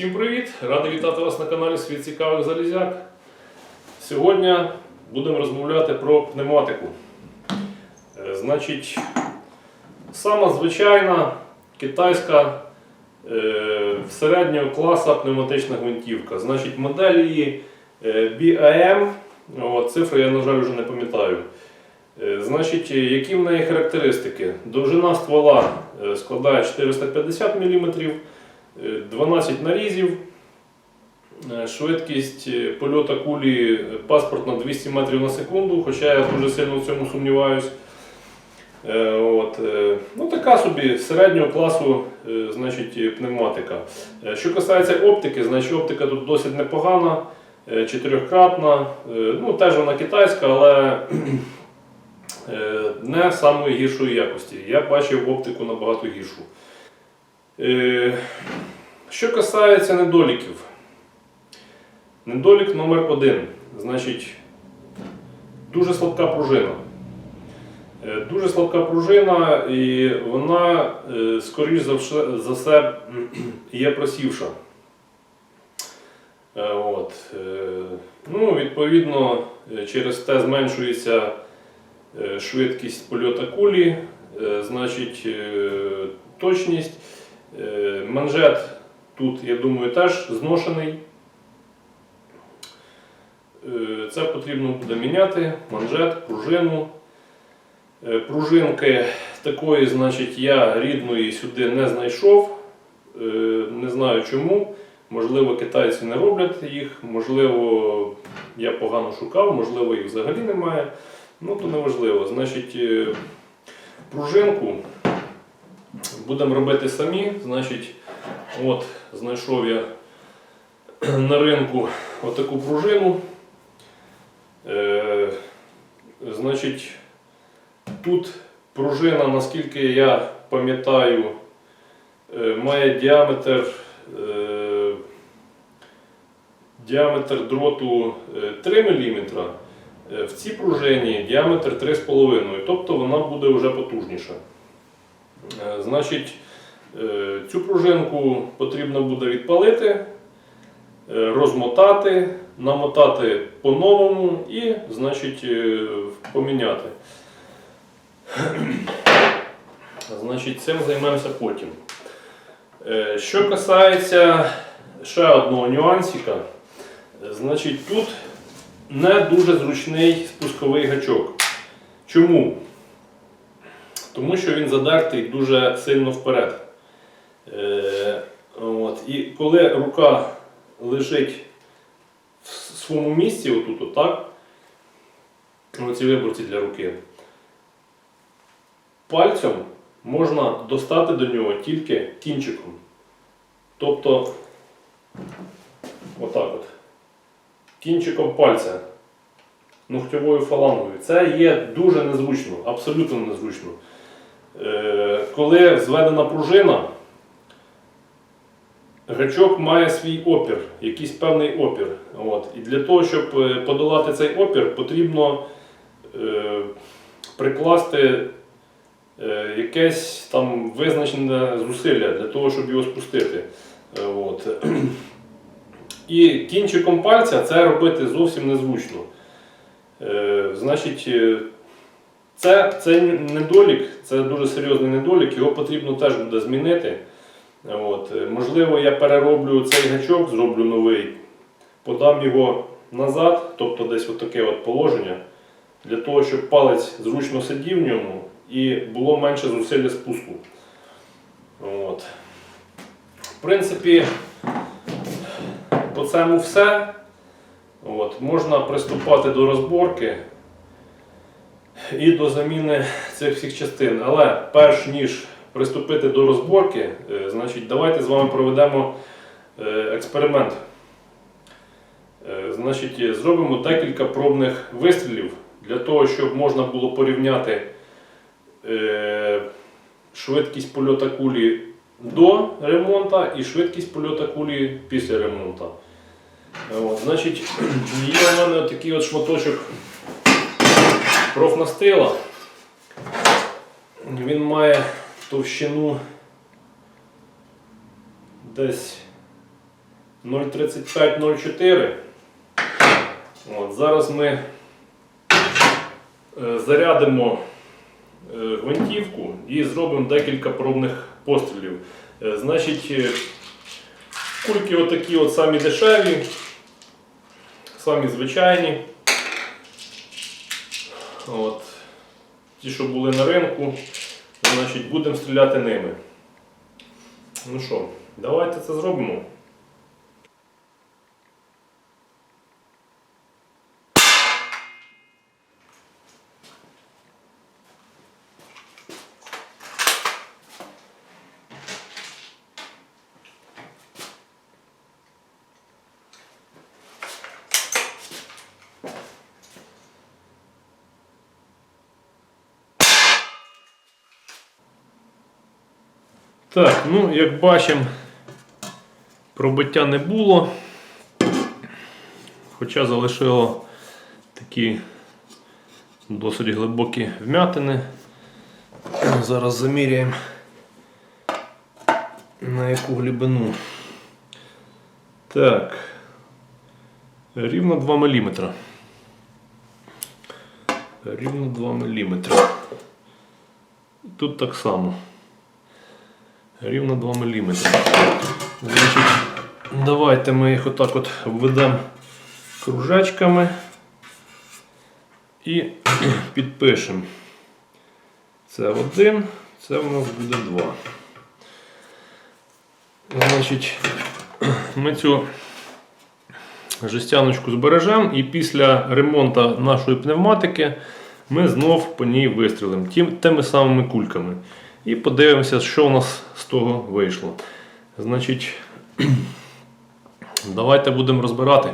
Всім привіт! Радий вітати вас на каналі Світ цікавих залізяк. Сьогодні будемо розмовляти про пневматику. Е, Значить, сама звичайна китайська е, середнього класу пневматична гвинтівка. Значить, модель її е, BAM, О, цифри я, на жаль, вже не пам'ятаю. Е, Значить, які в неї характеристики? Довжина ствола складає 450 мм. Е, 12 нарізів, Е, швидкість е, польоту кулі е, паспортна 200 метрів на секунду, хоча я дуже сильно в цьому сумніваюсь. От, ну, така собі середнього класу значить, пневматика. Що касається оптики, значить оптика тут досить непогана, чотирьохкратна. Ну, теж вона китайська, але не самої гіршої якості. Я бачив оптику набагато гіршу. Е, Що касається недоліків. Недолік номер один. Значить, дуже слабка пружина. Е, Дуже слабка пружина, і вона, е, скоріш за все, є просівша. От. Ну, відповідно, через те зменшується швидкість польоту кулі, значить, точність. Е, Манжет тут, я думаю, теж зношений. Е, Це потрібно буде міняти. Манжет, пружину. Е, Пружинки такої, значить, я рідної сюди не знайшов. Не знаю чому. Можливо, китайці не роблять їх, можливо, я погано шукав, можливо, їх взагалі немає. Ну, то неважливо. Значить, пружинку будемо робити самі. Значить, от знайшов я на ринку отаку пружину. Е, значить, тут пружина, наскільки я пам'ятаю, е, має діаметр, е, діаметр дроту е, 3 мм. Е, В цій пружині діаметр 3,5 тобто вона буде вже потужніша. Е, Значить, е, цю пружинку потрібно буде відпалити, е, розмотати, намотати по-новому і значить, поміняти. Значить, цим займемося потім. Що касається ще одного нюансика, значить тут не дуже зручний спусковий гачок. Чому? Тому що він задертий дуже сильно вперед. Е, от. І коли рука лежить в своєму місці, отут, отак, оці виборці для руки, пальцем можна достати до нього тільки кінчиком. Тобто, отак от. Кінчиком пальця, ногтєвою фалангою. Це є дуже незручно, абсолютно незручно. Е, коли зведена пружина, гачок має свій опір, якийсь певний опір. От. І для того, щоб е, подолати цей опір, потрібно е, прикласти якесь там визначене зусилля для того, щоб його спустити. От. І кінчиком пальця це робити зовсім незручно. Значить, це, це недолік, це дуже серйозний недолік, його потрібно теж буде змінити. От. Можливо, я перероблю цей гачок, зроблю новий, подам його назад, тобто десь таке от положення, для того, щоб палець зручно сидів в ньому і було менше зусилля спуску. От. В принципі, по цьому все. От. Можна приступати до розборки і до заміни цих всіх частин. Але перш ніж приступити до розборки, е, значить, давайте з вами проведемо е, експеримент. Е, Значить, зробимо декілька пробних вистрілів для того, щоб можна було порівняти швидкість польота кулі до ремонту і швидкість польота кулі після ремонту. От, значить, є у мене такий от шматочок профнастила. Він має товщину десь 0,35-0,4. От, зараз ми е, зарядимо е, гвинтівку і зробимо декілька пробних пострілів. Е, Значить, кульки отакі от самі дешеві, самі звичайні. От. Ті, що були на ринку, значить, будемо стріляти ними. Ну що, давайте це зробимо. Так, ну як бачимо, пробиття не було. Хоча залишило такі досить глибокі вмятини. Зараз заміряємо на яку глибину. Так. Рівно 2 мм. Рівно 2 мм. Тут так само. Рівно 2 мм. Значить, давайте ми їх отак от обведемо кружечками і підпишемо. Це один, це в нас буде два. Значить, ми цю жестяночку збережемо і після ремонту нашої пневматики ми знов по ній вистрілимо тими самими кульками. І подивимося, що у нас з того вийшло. Значить, давайте будемо розбирати.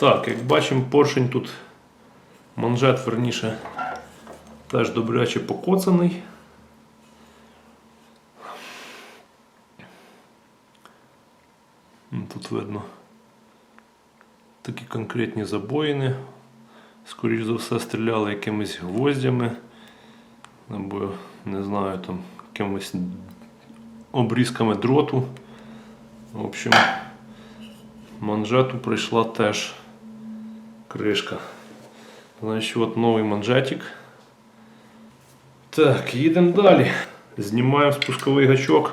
Так, як бачимо, поршень тут манжет верніше теж добряче покоцаний. Тут видно такі конкретні забоїни. Скоріше за все стріляли якимись гвоздями або не знаю там якимись обрізками дроту. В общем, манжету прийшла теж кришка. Значить, от новий манжетик. Так, їдемо далі. Знімаємо спусковий гачок.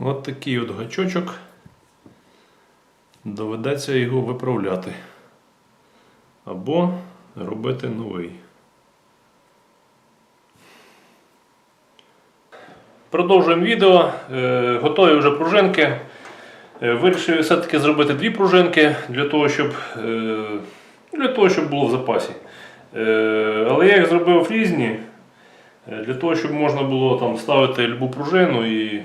От такий от гачочок. Доведеться його виправляти. Або робити новий. Продовжуємо відео. Е, Готові вже пружинки. Е, Вирішив все-таки зробити дві пружинки для того, щоб, е, для того, щоб було в запасі. Але я їх зробив різні, для того, щоб можна було там ставити любу пружину і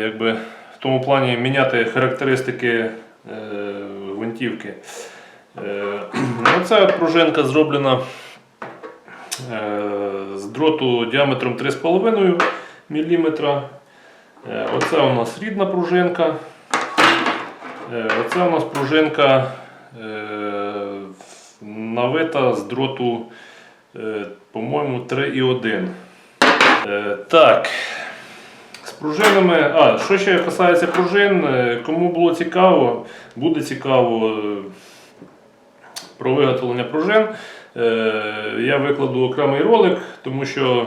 якби, в тому плані міняти характеристики гвинтівки. Е, ну, Ця пружинка зроблена е, з дроту діаметром 3,5 мм. Е, Оце у нас рідна пружинка. Оце у нас пружинка навита з дроту, по-моєму, 3,1. Е, Так. З пружинами. А, що ще касається пружин, кому було цікаво, буде цікаво про виготовлення пружин. Е, Я викладу окремий ролик, тому що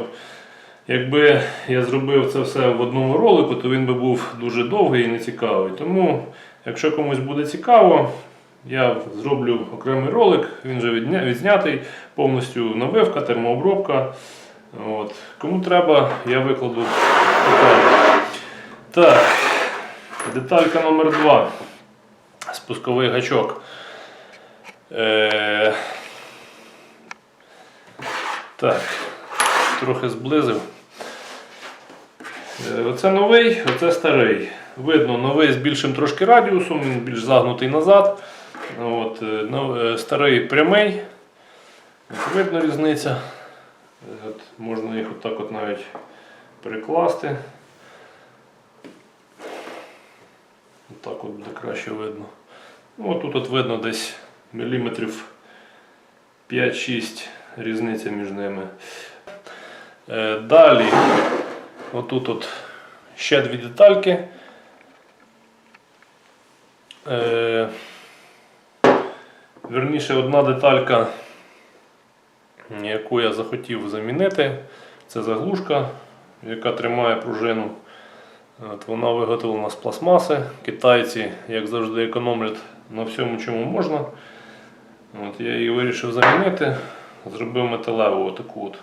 якби я зробив це все в одному ролику, то він би був дуже довгий і нецікавий. Тому, якщо комусь буде цікаво, я зроблю окремий ролик, він вже відзнятий, повністю навивка, термообробка. От. Кому треба, я викладу окремо. Так, деталька номер 2 Спусковий гачок. Е, так, трохи зблизив. Е, Оце новий, оце старий. Видно, новий з більшим трошки радіусом, він більш загнутий назад. От, е, старий прямий. От, видно різниця. От, можна їх отак от навіть перекласти. Отак от буде краще видно. Ну, тут от видно десь міліметрів 5-6 різниця між ними. Е, далі, отут от ще дві детальки. Е, верніше, одна деталька, яку я захотів замінити, це заглушка, яка тримає пружину. От, вона виготовлена з пластмаси. Китайці, як завжди, економлять на всьому, чому можна. От, я її вирішив замінити, зробив металеву отаку. От.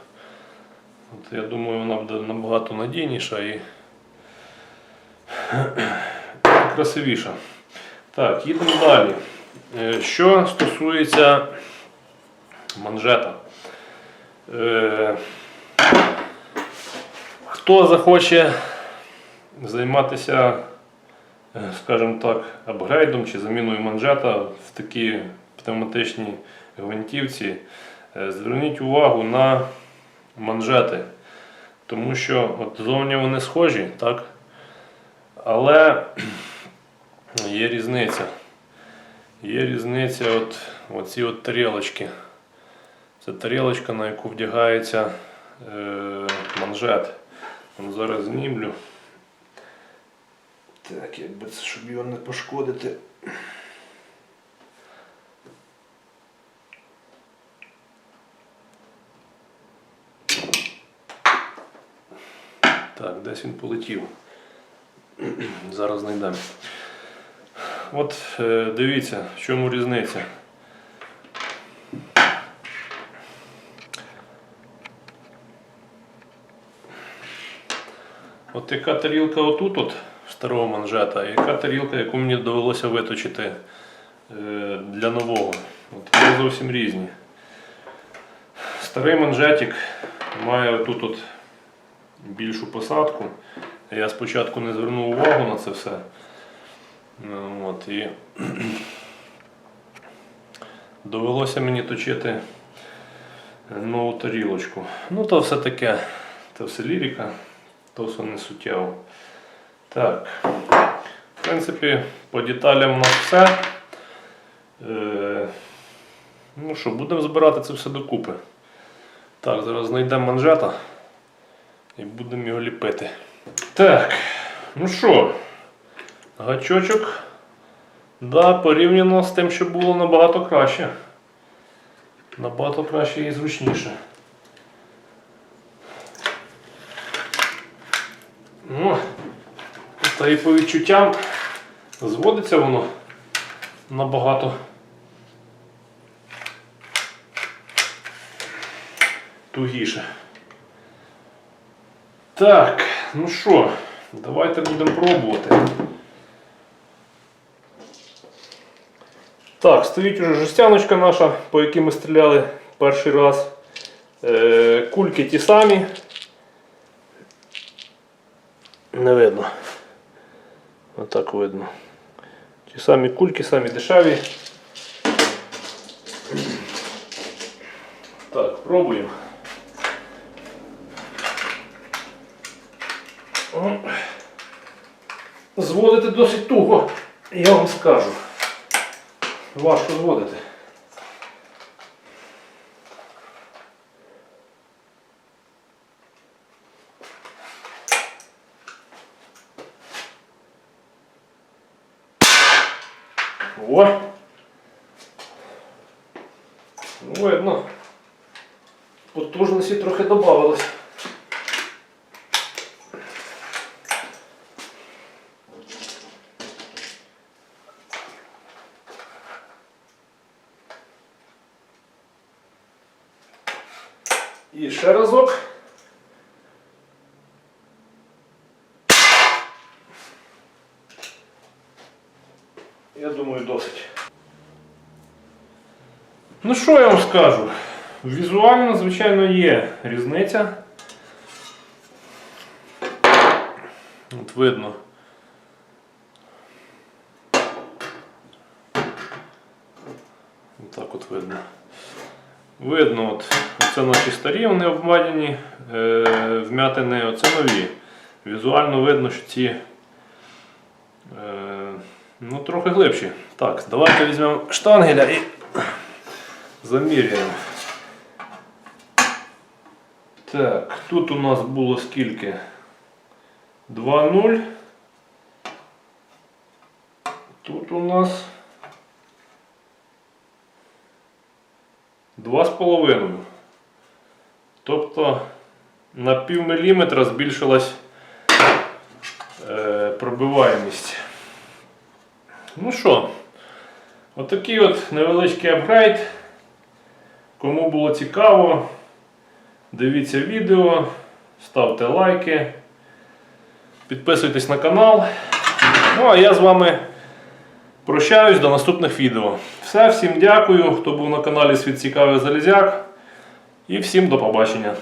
От, я думаю, вона буде набагато надійніша і красивіша. Так, їдемо далі. Е, Що стосується манжета. Е, Хто захоче займатися, е, скажімо так, апгрейдом чи заміною манжета в такі пневматичні гвинтівці, е, зверніть увагу на манжети. Тому що от зовні вони схожі, так? Але є різниця. Є різниця от, оці от тарілочки. Це тарілочка, на яку вдягається е, манжет. Зараз знімлю. Так, якби це, щоб його не пошкодити. Так, десь він полетів. Зараз знайдемо. От е, дивіться, в чому різниця. От яка тарілка отут от старого манжета, а яка тарілка, яку мені довелося виточити е, для нового. От вони зовсім різні. Старий манжетик має тут от більшу посадку. Я спочатку не звернув увагу на це все. Ну, От, і довелося мені точити нову тарілочку. Ну, то все таке, то все лірика, то все не суттєво. Так. В принципі, по деталям у нас все. Е, ну що, будемо збирати це все докупи. Так, зараз знайдемо манжета і будемо його ліпити. Так, ну що, гачочок. Да, порівняно з тим, що було набагато краще. Набагато краще і зручніше. Ну, та і по відчуттям зводиться воно набагато тугіше. Так, ну що, давайте будемо пробувати. Так, стоїть уже жестяночка наша, по якій ми стріляли перший раз. Е, кульки ті самі. Не видно. Отак видно. Ті самі кульки, самі дешеві. Так, пробуємо. О. Зводити досить туго, я вам скажу. Важко зводити. О! Ну, видно. Потужності трохи додавалось. І ще разок. Я думаю, досить. Ну що я вам скажу? Візуально, звичайно, є різниця. От видно. Так от видно. Видно, от, це наші старі, вони обмаляні, е, вмятини, оце нові. Візуально видно, що ці е, ну, трохи глибші. Так, давайте візьмемо штангеля і заміряємо. Так, тут у нас було скільки? 2-0. Тут у нас 2,5. Тобто на пів міліметра збільшилась е, пробиваємість. Ну що, отакий от невеличкий апгрейд. Кому було цікаво, дивіться відео, ставте лайки, підписуйтесь на канал. Ну а я з вами прощаюсь до наступних відео. Все, всім дякую, хто був на каналі Світ Цікавий Залізяк. І всім до побачення.